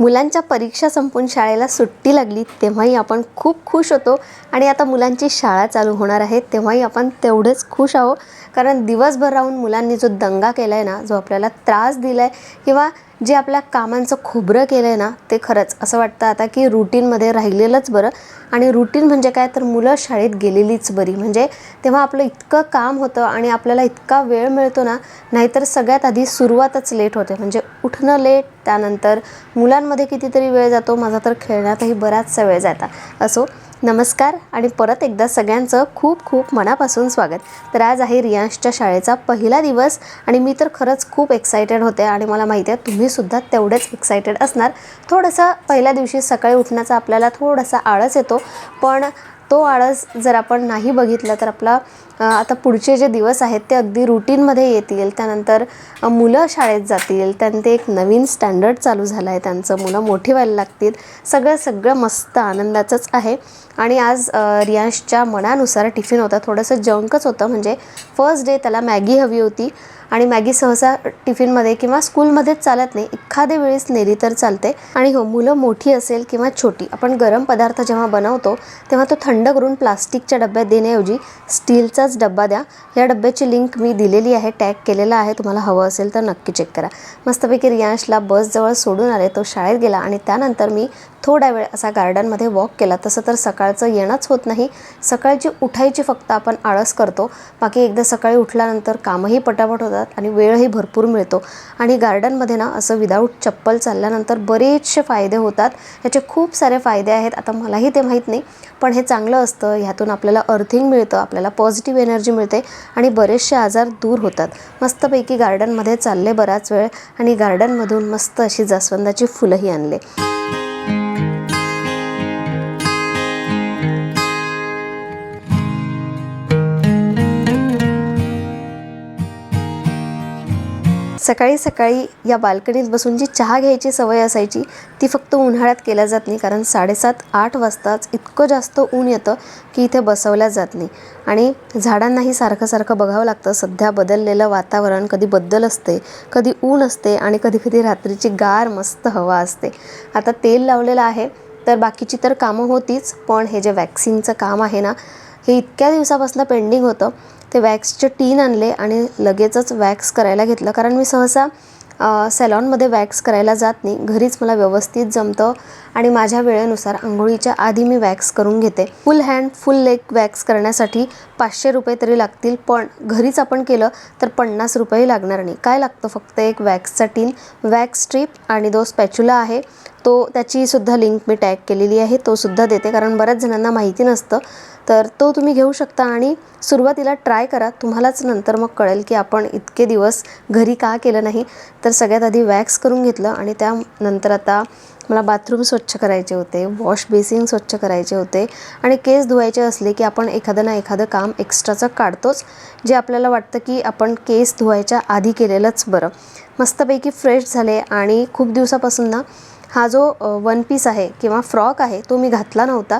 मुलांच्या परीक्षा संपून शाळेला सुट्टी लागली तेव्हाही आपण खूप खुश होतो. आणि आता मुलांची शाळा चालू होणार आहे तेव्हाही आपण तेवढेच खुश आहो कारण दिवसभर राहून मुलांनी जो दंगा केला आहे ना जो आपल्याला त्रास दिला आहे किंवा जे आपल्या कामांचं खोबरं केलं आहे ना ते खरंच. असं वाटतं आता की रुटीनमध्ये राहिलेलंच बरं. आणि रुटीन म्हणजे काय? तर मुलं शाळेत गेलेलीच बरी. म्हणजे तेव्हा आपलं इतकं काम होतं आणि आपल्याला इतका वेळ मिळतो ना नाहीतर सगळ्यात आधी सुरुवातच लेट होते. म्हणजे उठणं लेट त्यानंतर मुलांमध्ये कितीतरी वेळ जातो. माझा तर खेळण्यातही बराचसा वेळ जाता असो. नमस्कार आणि परत एकदा सगळ्यांचं खूप खूप मनापासून स्वागत. तर आज आहे रियांशच्या शाळेचा पहिला दिवस आणि मी तर खरंच खूप एक्सायटेड होते आणि मला माहिती आहे तुम्हीसुद्धा तेवढेच एक्सायटेड असणार. थोडंसं पहिल्या दिवशी सकाळी उठण्याचा आपल्याला थोडासा आळस येतो. पण तो आळस जर आपण नाही बघितला तर आपला आता पुढचे जे दिवस आहेत ते अगदी रुटीनमध्ये येतील. त्यानंतर मुलं शाळेत जातील. त्यांचे एक नवीन स्टँडर्ड चालू झालं आहे त्यांचं मुलं मोठी व्हायला लागतील. सगळं सगळं मस्त आनंदाचंच आहे. आणि आज रियांशच्या मनानुसार टिफिन होता. थोडंसं जंकच होतं. म्हणजे फर्स्ट डे त्याला मॅगी हवी होती. आणि मॅगी सहसा टिफिनमध्ये किंवा स्कूलमध्येच चालत नाही. एखाद्या वेळेस नेली तर चालते. आणि हो मुलं मोठी असेल किंवा छोटी आपण गरम पदार्थ जेव्हा बनवतो तेव्हा तो थंड करून प्लास्टिकच्या डब्यात देण्याऐवजी स्टीलचाच डब्बा द्या. या डब्याची लिंक मी दिलेली आहे टॅग केलेला आहे. तुम्हाला हवं असेल तर नक्की चेक करा. मस्तपैकी रियांशला बसजवळ सोडून आले तो शाळेत गेला आणि त्यानंतर मी थोडा वेळ असा गार्डनमध्ये वॉक केला. तसं तर सकाळचं येणंच होत नाही. सकाळची उठायची फक्त आपण आळस करतो. बाकी एकदा सकाळी उठल्यानंतर कामही पटापट होतात. आणि वेळही भरपूर मिळतो. आणि गार्डनमध्ये ना असं विदाऊट चप्पल चालल्यानंतर बरेचसे फायदे होतात. ह्याचे खूप सारे फायदे आहेत. आता मलाही ते माहीत नाही. पण हे चांगलं असतं. ह्यातून आपल्याला अर्थिंग मिळतं. आपल्याला पॉझिटिव्ह एनर्जी मिळते. आणि बरेचसे आजार दूर होतात. मस्तपैकी गार्डनमध्ये चालले बराच वेळ आणि गार्डनमधून मस्त अशी जास्वंदाची फुलंही आणले. सकाळी सकाळी या बाल्कनीत बसून जी चहा घ्यायची सवय असायची ती फक्त उन्हाळ्यात केल्या जात नाही. कारण साडेसात आठ वाजताच इतकं जास्त ऊन येतं की इथे बसवल्या जात नाही. आणि झाडांनाही सारखं सारखं बघावं लागतं. सध्या बदललेलं वातावरण कधी बद्दल असते कधी ऊन असते आणि कधी कधी रात्रीची गार मस्त हवा असते. आता तेल लावलेलं आहे तर बाकीची तर कामं होतीच पण हे जे वॅक्सिनचं काम आहे ना हे इतक्या दिवसापासून पेंडिंग होतं ते वॅक्सचे टीन आणले आणि लगेचच वॅक्स करायला घेतलं. कारण मी सहसा सॅलॉनमध्ये वॅक्स करायला जात नाही. घरीच मला व्यवस्थित जमतं आणि माझ्या वेळेनुसार आंघोळीच्या आधी मी वॅक्स करून घेते. Full hand full leg wax करण्यासाठी पाचशे रुपये तरी लागतील पण घरीच आपण केलं तर पन्नास रुपये लागणार नाही. काय लागतं फक्त एक वॅक्सचा टीन? वॅक्स स्ट्रीप आणि जो स्पॅच्युला आहे तो त्याचीसुद्धा लिंक मी टॅग केलेली आहे. तो सुद्धा देते कारण बऱ्याच जणांना माहिती नसतं. तर तो तुम्ही घेऊ शकता आणि सुरुवातीला ट्राय करा. तुम्हालाच नंतर मग कळेल की आपण इतके दिवस घरी का केलं नाही. तर सगळ्यात आधी वॅक्स करून घेतलं आणि त्यानंतर आता मला बाथरूम स्वच्छ करायचे होते वॉश बेसिन स्वच्छ करायचे होते आणि केस धुवायचे असले की आपण एखादं ना एखादं काम एक्स्ट्राचं काढतोच जे आपल्याला वाटतं की आपण केस धुवायच्या आधी केलेलंच बरं. मस्तपैकी फ्रेश झाले आणि खूप दिवसापासून ना हा जो वन पीस आहे किंवा फ्रॉक आहे तो मी घातला नव्हता.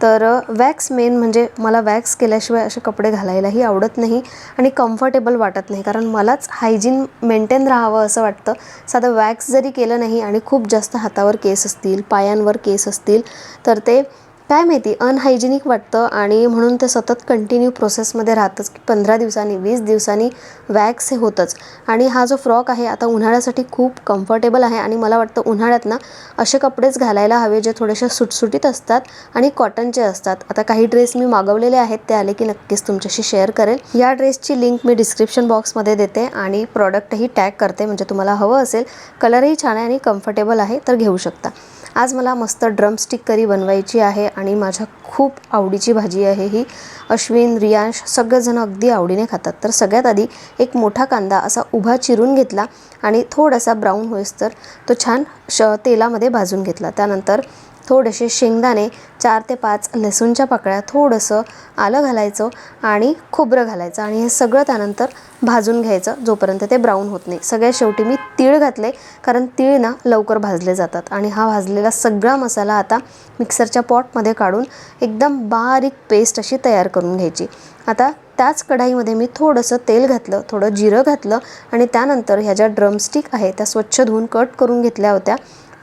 तर वॅक्स मेन म्हणजे मला वॅक्स केल्याशिवाय असे कपडे घालायलाही आवडत नाही आणि कम्फर्टेबल वाटत नाही. कारण मलाच हायजीन मेंटेन राहावं असं वाटतं. साधं वॅक्स जरी केलं नाही आणि खूप जास्त हातावर केस असतील पायांवर केस असतील तर ते काय माहिती अनहायजेनिक वाटतं आणि म्हणून ते सतत कंटिन्यू प्रोसेसमध्ये राहतंच. की पंधरा दिवसांनी वीस दिवसांनी वॅक्स हे होतंच. आणि हा जो फ्रॉक आहे आता उन्हाळ्यासाठी खूप कम्फर्टेबल आहे आणि मला वाटतं उन्हाळ्यात ना असे कपडेच घालायला हवे जे थोडेसे सुटसुटीत असतात आणि कॉटनचे असतात. आता काही ड्रेस मी मागवलेले आहेत ते आले की नक्कीच तुमच्याशी शेअर करेल. या ड्रेसची लिंक मी डिस्क्रिप्शन बॉक्समध्ये देते आणि प्रॉडक्टही टॅग करते म्हणजे तुम्हाला हवं असेल कलरही छान आहे आणि कम्फर्टेबल आहे तर घेऊ शकता. आज मला मस्त ड्रमस्टिक करी बनवायची आहे आणि माझ्या खूप आवडीची भाजी आहे ही. अश्विन रियांश सगळेजण अगदी आवडीने खातात. तर सगळ्यात आधी एक मोठा कांदा असा उभा चिरून घेतला आणि थोडासा ब्राऊन होईस तर तो छान श तेलामध्ये भाजून घेतला. त्यानंतर थोडेसे शेंगदाणे चार ते पाच लसूणच्या पाकळ्या थोडंसं आलं घालायचं आणि खोबरं घालायचं आणि हे सगळं त्यानंतर भाजून घ्यायचं जोपर्यंत ते ब्राऊन होत नाही. सगळ्यात शेवटी मी तीळ घातले कारण तीळ ना लवकर भाजले जातात आणि हा भाजलेला सगळा मसाला आता मिक्सरच्या पॉटमध्ये काढून एकदम बारीक पेस्ट अशी तयार करून घ्यायची. आता त्याच कढाईमध्ये मी थोडंसं तेल घातलं थोडं जिरं घातलं आणि त्यानंतर ह्या ज्या ड्रमस्टिक आहे त्या स्वच्छ धुवून कट करून घेतल्या होत्या.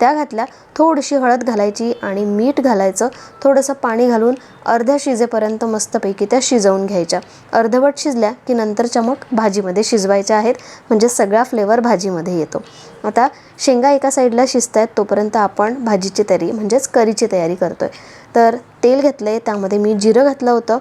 त्या घातल्या थोडीशी हळद घालायची आणि मीठ घालायचं. थोडंसं पाणी घालून अर्ध्या शिजेपर्यंत मस्तपैकी त्या शिजवून घ्यायच्या. अर्धवट शिजल्या की नंतरच्या मग भाजीमध्ये शिजवायच्या आहेत. म्हणजे सगळा फ्लेवर भाजीमध्ये येतो. आता शेंगा एका साईडला शिजत आहेत तोपर्यंत आपण भाजीची तयारी म्हणजेच करीची तयारी करतो आहे तर तेल घेतलं आहे त्यामध्ये मी जिरं घातलं होतं.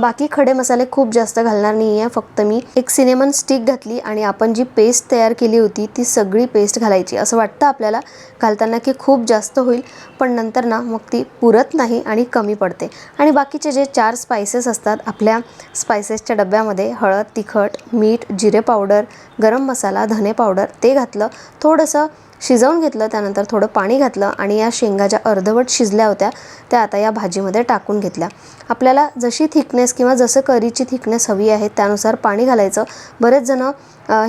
बाकी खडे मसाले खूप जास्त घालणार नाही आहे फक्त मी एक सिनेमन स्टिक घातली आणि आपण जी पेस्ट तयार केली होती ती सगळी पेस्ट घालायची. असं वाटतं आपल्याला घालताना की खूप जास्त होईल पण नंतर ना मग ती पुरत नाही आणि कमी पडते. आणि बाकीचे जे चार स्पायसेस असतात आपल्या स्पायसेसच्या डब्यामध्ये हळद तिखट मीठ जिरे पावडर गरम मसाला धने पावडर ते घातलं. थोडंसं शिजवून घेतलं त्यानंतर थोडं पाणी घातलं आणि या शेंगा ज्या अर्धवट शिजल्या होत्या त्या आता या भाजीमध्ये टाकून घेतल्या. आपल्याला जशी थिकनेस किंवा जसं करीची थिकनेस हवी आहे त्यानुसार पाणी घालायचं. बरेच जण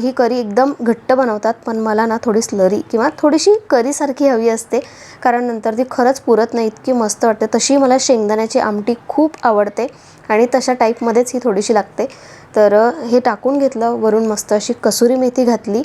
ही करी एकदम घट्ट बनवतात पण मला ना थोडी स्लरी किंवा थोडीशी करीसारखी हवी असते. कारण नंतर ती खरंच पुरत नाही इतकी मस्त वाटते. तशी मला शेंगदाण्याची आमटी खूप आवडते आणि तशा टाईपमध्येच ही थोडीशी लागते. तर हे टाकून घेतलं वरून मस्त अशी कसुरी मेथी घातली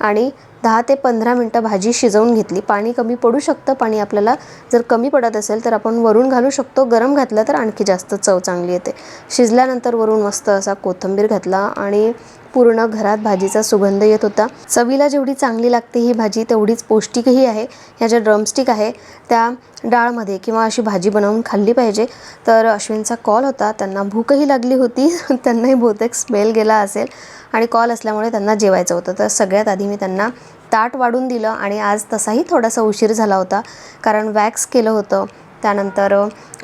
आणि दहा ते पंधरा मिनटं भाजी शिजवून घेतली. पाणी कमी पडू शकतं. पाणी आपल्याला जर कमी पडत असेल तर आपण वरून घालू शकतो. गरम घातलं तर आणखी जास्त चव चांगली येते. शिजल्यानंतर वरून मस्त असा कोथिंबीर घातला आणि पूर्ण घरात भाजीचा सुगंध येत होता. चवीला जेवढी चांगली लागते ही भाजी तेवढीच पौष्टिकही आहे. ह्या ज्या ड्रमस्टिक आहे त्या डाळमध्ये किंवा अशी भाजी बनवून खाल्ली पाहिजे. तर अश्विनचा कॉल होता. त्यांना भूकही लागली होती. त्यांनाही बहुतेक स्मेल गेला असेल. आणि कॉल असल्यामुळे त्यांना जेवायचं होतं. तर सगळ्यात आधी मी त्यांना ताट वाढून दिलं आणि आज तसाही थोडासा उशीर झाला होता कारण वॅक्स केलं होतं. त्यानंतर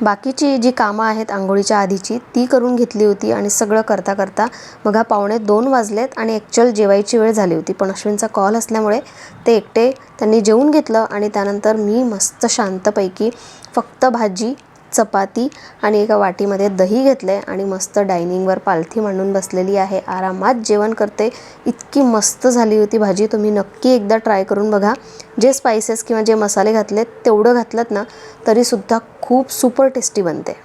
बाकीची जी कामं आहेत आंघोळीच्या आधीची ती करून घेतली होती आणि सगळं करता करता मग हा पावणे दोन वाजलेत आणि ॲक्च्युअल जेवायची वेळ झाली होती. पण अश्विनचा कॉल असल्यामुळे ते एकटे त्यांनी जेवून घेतलं आणि त्यानंतर मी मस्त शांतपैकी फक्त भाजी चपाती आणि एका वाटीमध्ये दही घेतलं आहे आणि मस्त डायनिंगवर पालथी मांडून बसलेली आहे. आरामात जेवण करते. इतकी मस्त झाली होती भाजी. तुम्ही नक्की एकदा ट्राय करून बघा. जे स्पायसेस किंवा जे मसाले घातलेत तेवढं घातलं ना तरीसुद्धा खूप सुपर टेस्टी बनते.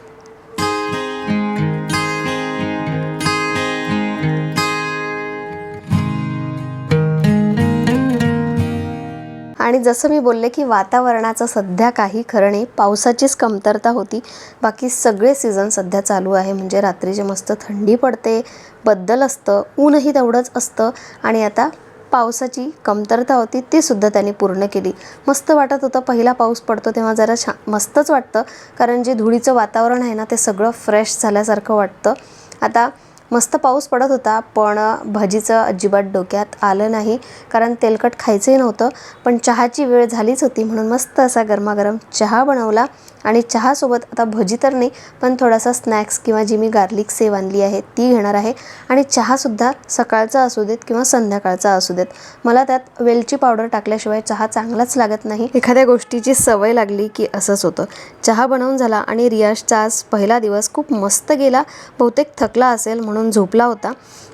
आणि जसं मी बोलले की वातावरणाचं सध्या काही खरं नाही पावसाचीच कमतरता होती. बाकी सगळे सीझन सध्या चालू आहे. म्हणजे रात्रीचे मस्त थंडी पडते बद्दल असतं ऊनही तेवढंच असतं आणि आता पावसाची कमतरता होती ती सुद्धा त्यांनी पूर्ण केली. मस्त वाटत होतं. पहिला पाऊस पडतो तेव्हा जरा छा मस्तच वाटतं. कारण जे धुळीचं वातावरण आहे ना ते सगळं फ्रेश झाल्यासारखं वाटतं. आता मस्त पाऊस पडत होता पण भजीचं अजिबात डोक्यात आलं नाही कारण तेलकट खायचंही नव्हतं पण चहाची वेळ झालीच होती म्हणून मस्त असा गरमागरम चहा बनवला. आणि चहासोबत आता भजी तर नाही पण थोडासा स्नॅक्स किंवा जी मी गार्लिक सेव आणली आहे ती घेणार आहे. आणि चहासुद्धा सकाळचा असू देत किंवा संध्याकाळचा असू देत. मला त्यात वेलची पावडर टाकल्याशिवाय चहा चांगलाच लागत नाही. एखाद्या गोष्टीची सवय लागली की असंच होतं. चहा बनवून झाला आणि रियाजचा आज पहिला दिवस खूप मस्त गेला बहुतेक थकला असेल म्हणून झोपला होता.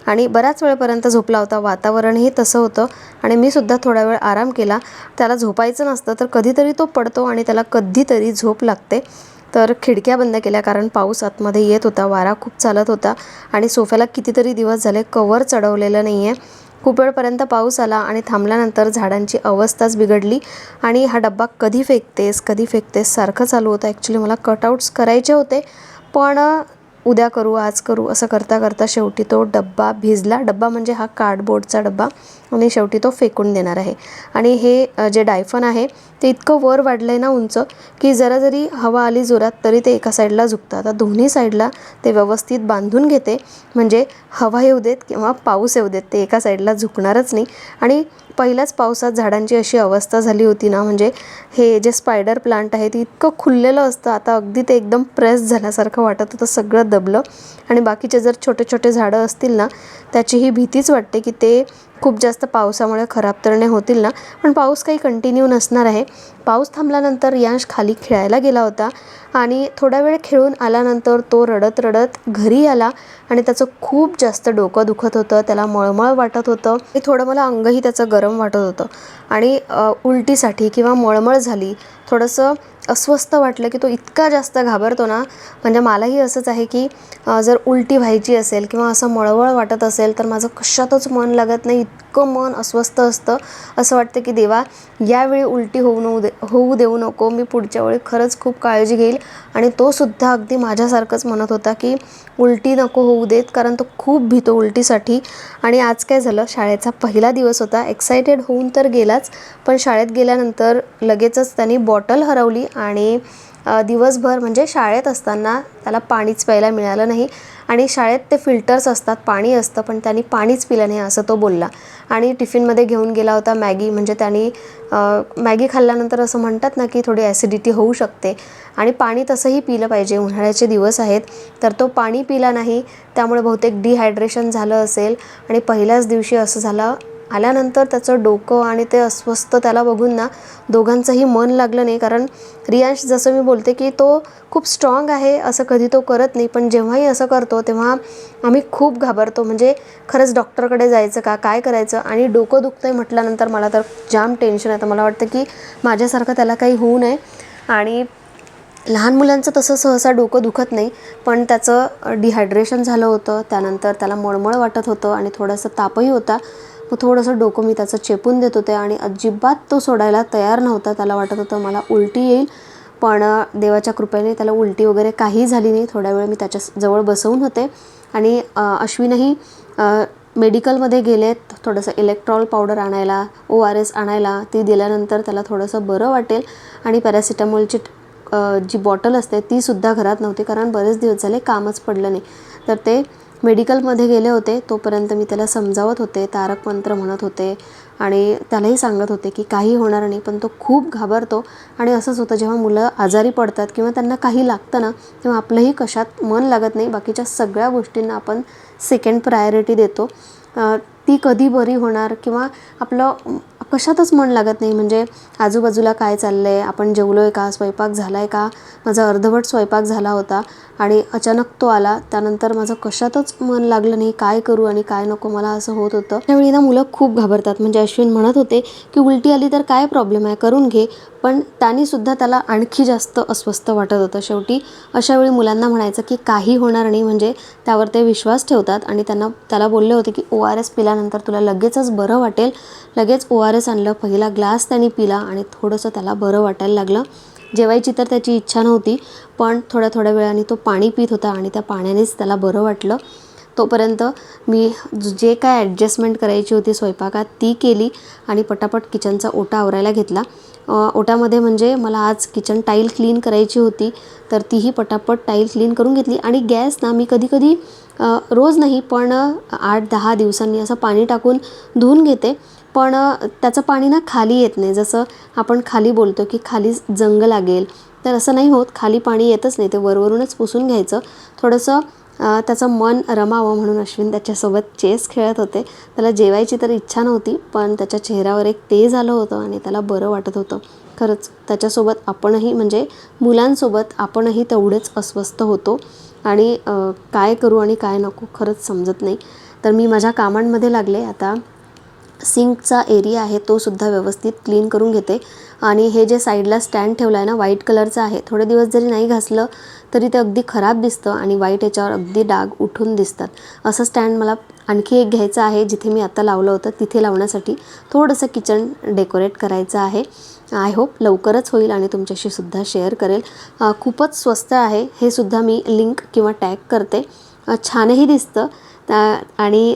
आणि बऱ्याच वेळपर्यंत झोपला होता वातावरणही तसं होतं. आणि मी सुद्धा थोडा वेळ आराम केला. त्याला झोपायचं नसतं तर कधीतरी तो पडतो आणि त्याला कधीतरी झोप लागते. तर खिडक्या बंद केल्या कारण पाऊस आतमध्ये येत होता वारा खूप चालत होता आणि सोफ्याला कितीतरी दिवस झाले कवर चढवलेलं नाही आहे खूप वेळपर्यंत पाऊस आला आणि थांबल्यानंतर झाडांची अवस्थाच बिघडली आणि हा डब्बा कधी फेकतेस कधी फेकतेस सारखं चालू होतं. ॲक्च्युली मला कटआउट्स करायचे होते पण उद्या करू आज करू असं करता करता शेवटी तो डब्बा भिजला. डब्बा म्हणजे हा कार्डबोर्डचा डब्बा आणि शेवटी तो फेकून देणार आहे. आणि हे जे डायफन आहे ते इतकं वर वाढलं आहे ना उंच की जरा जरी हवा आली जोरात तरी ते एका साईडला झुकतं. आता दोन्ही साईडला ते व्यवस्थित बांधून घेते. म्हणजे हवा येऊ देत किंवा पाऊस येऊ देत ते एका साईडला झुकणारच नाही. आणि पहिल्याच पावसात झाडांची अशी अवस्था झाली होती ना म्हणजे हे जे स्पायडर प्लांट आहे ते इतकं खुललेलं असतं. आता अगदी ते एकदम प्रेस झाल्यासारखं वाटत होतं सगळं दबलं. आणि बाकीचे जर छोटे छोटे झाडं असतील ना त्याची ही भीतीच वाटते की ते खूप जास्त पावसामुळे खराब तर नाही होतील ना. पण पाऊस काही कंटिन्यू नसणार आहे. पाऊस थांबल्यानंतर यांश खाली खेळायला गेला होता आणि थोडा वेळ खेळून आल्यानंतर तो रडत रडत घरी आला आणि त्याचं खूप जास्त डोकं दुखत होतं त्याला मळमळ वाटत होतं ते थोडं मला अंगही त्याचं गरम वाटत होतं. आणि उलटीसाठी किंवा मळमळ झाली थोडंसं अस्वस्थ वाटलं की तो इतका जास्त घाबरतो ना. म्हणजे मलाही असंच आहे की जर उलटी व्हायची असेल किंवा असं मळमळ वाटत असेल तर माझं कशातच मन लागत नाही इतकं मन अस्वस्थ असतं. असं वाटतं की देवा यावेळी उलटी होऊ नऊ दे होऊ देऊ नको. मी पुढच्या वेळी खरंच खूप काळजी घेईल. आणि तो सुद्धा अगदी माझ्यासारखंच म्हणत होता की उलटी नको होऊ देत कारण तो खूप भीतो उलटीसाठी. आणि आज काय झालं? शाळेचा पहिला दिवस होता. एक्सायटेड होऊन तर गेलाच पण शाळेत गेल्यानंतर लगेचच त्यांनी बॉटल हरवली आणि दिवसभर म्हणजे शाळेत असताना त्याला पाणीच प्यायला मिळालं नाही आणि शाळेत ते फिल्टर्स असतात पाणी असतं पण त्यांनी पाणीच पिलं नाही असं तो बोलला. आणि टिफिनमध्ये घेऊन गेला होता मॅगी म्हणजे त्यांनी मॅगी खाल्ल्यानंतर असं म्हणतात ना की थोडी ॲसिडिटी होऊ शकते. आणि पाणी तसंही पिलं पाहिजे उन्हाळ्याचे दिवस आहेत तर तो पाणी पिला नाही त्यामुळे बहुतेक डिहायड्रेशन झालं असेल. आणि पहिल्याच दिवशी असं झालं आल्यानंतर त्याचं डोकं आणि ते अस्वस्थ त्याला बघून ना दोघांचंही मन लागलं नाही. कारण रियांश जसं मी बोलते की तो खूप स्ट्रॉंग आहे असं कधी तो करत नाही. पण जेव्हाही असं करतो तेव्हा आम्ही खूप घाबरतो. म्हणजे खरंच डॉक्टरकडे जायचं का काय करायचं? आणि डोकं दुखतं आहे म्हटल्यानंतर मला तर जाम टेन्शन येतं मला वाटतं की माझ्यासारखं त्याला काही होऊ नये. आणि लहान मुलांचं तसं सहसा डोकं दुखत नाही. पण त्याचं डिहायड्रेशन झालं होतं. त्यानंतर त्याला मळमळ वाटत होतं आणि थोडंसं तापही होता. मग थोडंसं डोकं मी त्याचं चेपून देत होते आणि अजिबात तो सोडायला तयार नव्हता. त्याला वाटत होतं मला उलटी येईल पण देवाच्या कृपेने त्याला उलटी वगैरे काही झाली नाही. थोड्या वेळ मी त्याच्याजवळ बसवून होते आणि अश्विनही मेडिकलमध्ये गेलेत. थोडंसं इलेक्ट्रॉल पावडर आणायला ओ आर एस आणायला ती दिल्यानंतर त्याला थोडंसं बरं वाटेल आणि पॅरासिटामॉलची जी बॉटल असते तीसुद्धा घरात नव्हती कारण बरेच दिवस झाले कामच पडलं नाही. तर ते मेडिकलमध्ये गेले होते तोपर्यंत मी त्याला समजावत होते तारक मंत्र म्हणत होते आणि त्यालाही सांगत होते की काही होणार नाही पण तो खूप घाबरतो. आणि असंच होतं जेव्हा मुलं आजारी पडतात किंवा त्यांना काही लागतं ना तेव्हा आपलंही कशात मन लागत नाही. बाकीच्या सगळ्या गोष्टींना आपण सेकंड प्रायोरिटी देतो. ती कधी बरी होणार किंवा आपलं कशातच मन लागत नाही. म्हणजे आजूबाजूला काय चाललं आहे आपण जेवलो आहे का? स्वयंपाक झाला आहे का? माझा अर्धवट स्वयंपाक झाला होता आणि अचानक तो आला. त्यानंतर माझं कशातच मन लागलं नाही. काय करू आणि काय नको? मला असं होत होतं. त्यावेळी ना मुलं खूप घाबरतात. म्हणजे अश्विन म्हणत होते की उलटी आली तर काय प्रॉब्लेम आहे? करून घे. पण त्यांनी सुद्धा त्याला आणखी जास्त अस्वस्थ वाटत होतं. शेवटी अशावेळी मुलांना म्हणायचं की काही होणार नाही. म्हणजे त्यावर ते विश्वास ठेवतात आणि त्यांना त्याला बोलले होते की ओ आर एस पिल्यानंतर तुला लगेचच बरं वाटेल. लगेच ओ आर एस आणलं पहिला ग्लास त्यांनी पिला आणि थोडंसं त्याला बरं वाटायला लागलं. जेवायची तर त्याची इच्छा नव्हती पण थोड्या थोड्या वेळाने तो पाणी पित होता आणि त्या पाण्यानेच त्याला बरं वाटलं. तोपर्यंत मी जे काय ॲडजस्टमेंट करायची होती स्वयंपाकात ती केली आणि पटापट किचनचा ओटा आवरायला घेतला. ओटामध्ये ओट्यामध्ये म्हणजे मला आज किचन टाईल क्लीन करायची होती तर तीही पटापट टाईल क्लीन करून घेतली. आणि गॅस ना मी कधीकधी रोज नाही पण आठ दहा दिवसांनी असं पाणी टाकून धुवून घेते. पण त्याचं पाणी ना खाली येत नाही. जसं आपण खाली बोलतो की खाली जंग लागेल तर असं नाही होत. खाली पाणी येतच नाही. ते वरवरूनच पुसून घ्यायचं. थोडंसं त्याचं मन रमावं म्हणून अश्विन त्याच्यासोबत चेस खेळत होते. त्याला जेवायची तर इच्छा नव्हती पण त्याच्या चेहऱ्यावर एक तेज आलं होतं आणि त्याला बरं वाटत होतं. खरंच त्याच्यासोबत आपणही म्हणजे मुलांसोबत आपणही तेवढेच अस्वस्थ होतो. आणि काय करू आणि काय नको खरंच समजत नाही. तर मी माझ्या कामांमध्ये लागले. आता सिंकचा एरिया आहे तो सुद्धा व्यवस्थित क्लीन करून घेते. आणि हे जे साईडला स्टँड ठेवलं आहे ना व्हाईट कलरचं आहे. थोडे दिवस जरी नाही घासलं तरी ते अगदी खराब दिसतं आणि व्हाईट याच्यावर अगदी डाग उठून दिसतात. असं स्टँड मला आणखी एक घ्यायचं आहे जिथे मी आता लावलं होतं तिथे लावण्यासाठी थोडंसं किचन डेकोरेट करायचं आहे. आय होप लवकरच होईल आणि तुमच्याशी सुद्धा शेअर करेल. खूपच स्वस्त आहे. हे सुद्धा मी लिंक किंवा टॅग करते. छानही दिसतं. त्या आणि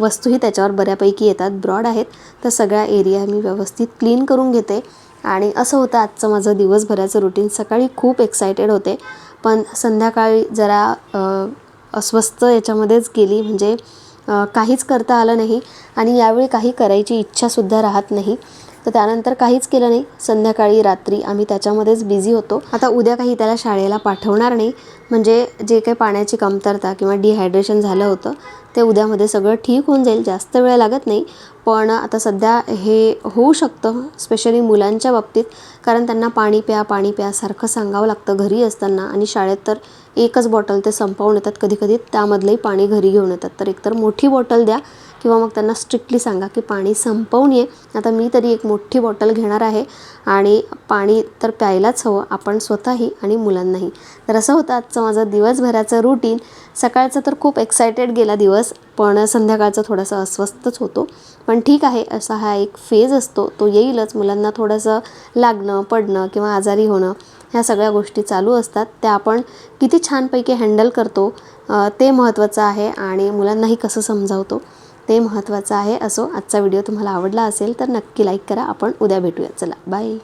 वस्तूही त्याच्यावर बऱ्यापैकी येतात ब्रॉड आहेत. तर सगळा एरिया मी व्यवस्थित क्लीन करून घेते. आणि असं होतं आजचं माझं दिवसभराचं रुटीन. सकाळी खूप एक्सायटेड होते. पण संध्याकाळी जरा अस्वस्थ याच्यामध्येच गेली. म्हणजे काहीच करता आलं नाही. आणि यावेळी काही करायची इच्छासुद्धा राहत नाही. तर त्यानंतर काहीच केलं नाही. संध्याकाळी रात्री आम्ही त्याच्यामध्येच बिझी होतो. आता उद्या काही त्याला शाळेला पाठवणार नाही. म्हणजे जे काही पाण्याची कमतरता किंवा डिहायड्रेशन झालं होतं ते उद्यामध्ये सगळं ठीक होऊन जाईल. जास्त वेळ लागत नाही. पण आता सध्या हे होऊ शकतं स्पेशली मुलांच्या बाबतीत. कारण त्यांना पाणी प्या पाणी प्या सारखं सांगावं लागतं घरी असताना. आणि शाळेत तर एकच बॉटल ते संपवून येतात. कधीकधी त्यामधलंही पाणी घरी घेऊन येतात. तर एकतर मोठी बॉटल द्या किंवा मग त्यांना स्ट्रिक्टली सांगा की पाणी संपवून ये. आता मी तरी एक मोठी बॉटल घेणार आहे आणि पाणी तर प्यायलाच हवं आपण स्वतःही आणि मुलांनाही. तर असं होतं आजचं माझं दिवसभराचं रुटीन सकाळचं तर खूप एक्सायटेड गेला दिवस पण संध्याकाळचं थोडंसं अस्वस्थच होतो. पण ठीक आहे असा हा एक फेज असतो तो येईलच. मुलांना थोडंसं लागणं पडणं किंवा आजारी होणं ह्या सगळ्या गोष्टी चालू असतात. त्या आपण किती छानपैकी हँडल करतो ते महत्त्वाचं आहे आणि मुलांनाही कसं समजावतो. ते महत्त्वाचं आहे असो आजचा व्हिडिओ तुम्हाला आवडला असेल तर नक्की लाईक करा. आपण उद्या भेटूया चला बाय.